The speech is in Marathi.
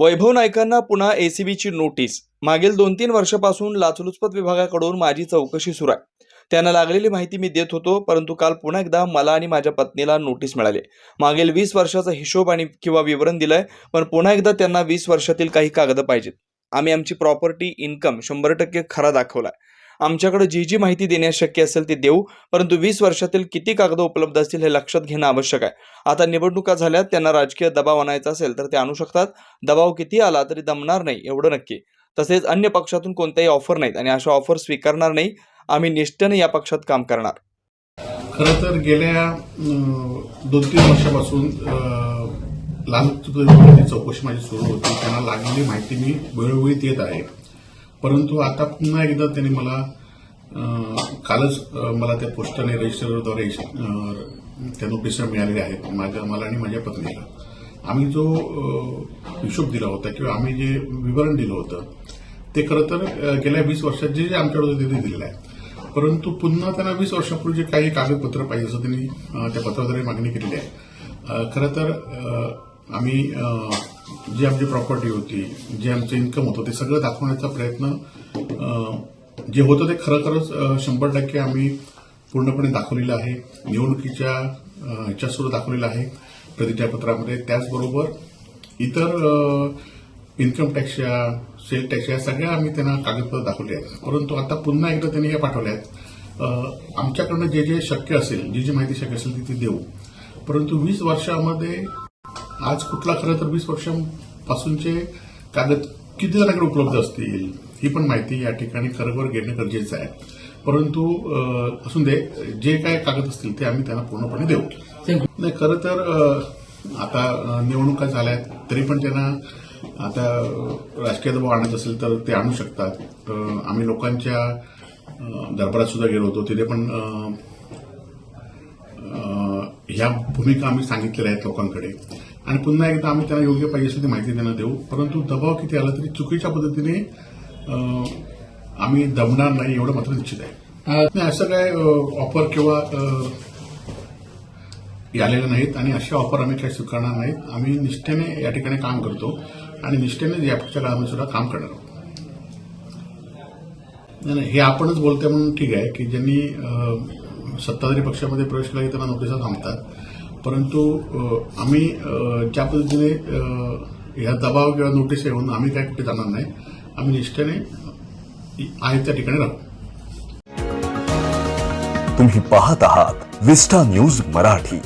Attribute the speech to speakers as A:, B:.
A: वैभव नाईकांना पुन्हा एसीबीची नोटीस. मागील दोन तीन वर्षापासून लाचलुचपत विभागाकडून माझी चौकशी सुरू आहे. त्यांना लागलेली माहिती मी देत होतो परंतु काल पुन्हा एकदा मला आणि माझ्या पत्नीला नोटीस मिळाली. मागील वीस वर्षाचा हिशोब आणि किंवा विवरण दिलंय पण पुन्हा एकदा त्यांना वीस वर्षातील काही कागद पाहिजेत. आम्ही आमची प्रॉपर्टी इन्कम शंभर टक्के खरा दाखवलाय. आमच्याकडे जी जी माहिती देण्यास शक्य असेल ती देऊ परंतु वीस वर्षातील किती कागद उपलब्ध असतील हे लक्षात घेणं आवश्यक आहे. आता निवडणुका झाल्यात त्यांना राजकीय दबाव आणायचा असेल तर ते आणू शकतात. दबाव किती आला तरी दमणार नाही एवढं नक्की. तसेच अन्य पक्षातून कोणत्याही ऑफर नाहीत आणि अशा ऑफर स्वीकारणार नाही. आम्ही निष्ठेने या पक्षात काम करणार.
B: खरं तर गेल्या दोन तीन वर्षापासून लाल चौकशी माझी सुरू होती. त्यांना लागलेली माहिती मी वेळोवेळी देत आहे. परंतु आता पुन्हा एकदा त्यांनी मला कालच मला त्या पोस्टाने रजिस्टरद्वारे त्या नोटिसा मिळालेल्या आहेत माझ्या मला आणि माझ्या पत्नीला. आम्ही जो हिशोब दिला होता किंवा आम्ही जे विवरण दिलं होतं ते खरं तर गेल्या वीस वर्षात जे जे आमच्याकडे तिथे ते दिलेलं आहे. परंतु पुन्हा त्यांना वीस वर्षापूर्वी जे काही कागदपत्र पाहिजे असं त्यांनी त्या पत्राद्वारे मागणी केलेली आहे. खरं तर आम्ही जी आमची प्रॉपर्टी होती जे आमचं इन्कम होतं ते सगळं दाखवण्याचा प्रयत्न जे होतं ते खरं खरंच शंभर टक्के आम्ही पूर्णपणे दाखवलेलं आहे. निवडणुकीच्या अं, सुरू दाखवलेलं आहे. प्रतिज्ञापत्रामध्ये त्याचबरोबर इतर इन्कम टॅक्सच्या सेल टॅक्स या सगळ्या आम्ही त्यांना कागदपत्र दाखवले आहेत. परंतु आता पुन्हा एकदा त्यांनी हे पाठवल्या आहेत. आमच्याकडनं जे जे शक्य असेल जी जी माहिती शक्य असेल ती ती देऊ. परंतु वीस वर्षामध्ये आज कुठला खरं तर वीस वर्षांपासूनचे कागद किती जणांकडे उपलब्ध असतील ही पण माहिती या ठिकाणी खरोखर घेणं गरजेचं आहे. परंतु असून दे जे काय कागद असतील ते आम्ही त्यांना पूर्णपणे देऊ. नाही खरं तर आता निवडणुका झाल्यात तरी पण त्यांना आता राजकीय दबाव आणायचा असेल तर ते आणू शकतात. आम्ही लोकांच्या दरबारात सुद्धा गेलो होतो तिथे पण ह्या भूमिका आम्ही सांगितलेल्या आहेत लोकांकडे. आणि पुन्हा एकदा आम्ही त्यांना योग्य पाहिजे ती माहिती त्यांना देऊ. परंतु दबाव किती आला तरी चुकीच्या पद्धतीने आम्ही दमणार नाही एवढं मात्र निश्चित आहे. असं काय ऑफर किंवा आलेल्या नाहीत आणि अशा ऑफर आम्ही काही स्वीकारणार नाहीत. आम्ही निष्ठेने या ठिकाणी काम करतो आणि निष्ठेने यापुढच्या काळामध्ये सुद्धा काम करणार आहोत. नाही नाही हे आपणच बोलतोय म्हणून ठीक आहे की ज्यांनी सत्ताधारी पक्षामध्ये प्रवेश केला की त्यांना नोटिसा थांबतात. परंतु आम्ही ज्या पद्धतीने ह्या दबाव किंवा नोटीस येऊन आम्ही काय कुठे जाणार नाही. आम्ही निष्ठेने आहे त्या ठिकाणी राहू.
C: तुम्ही पाहत आहात विस्टा न्यूज मराठी.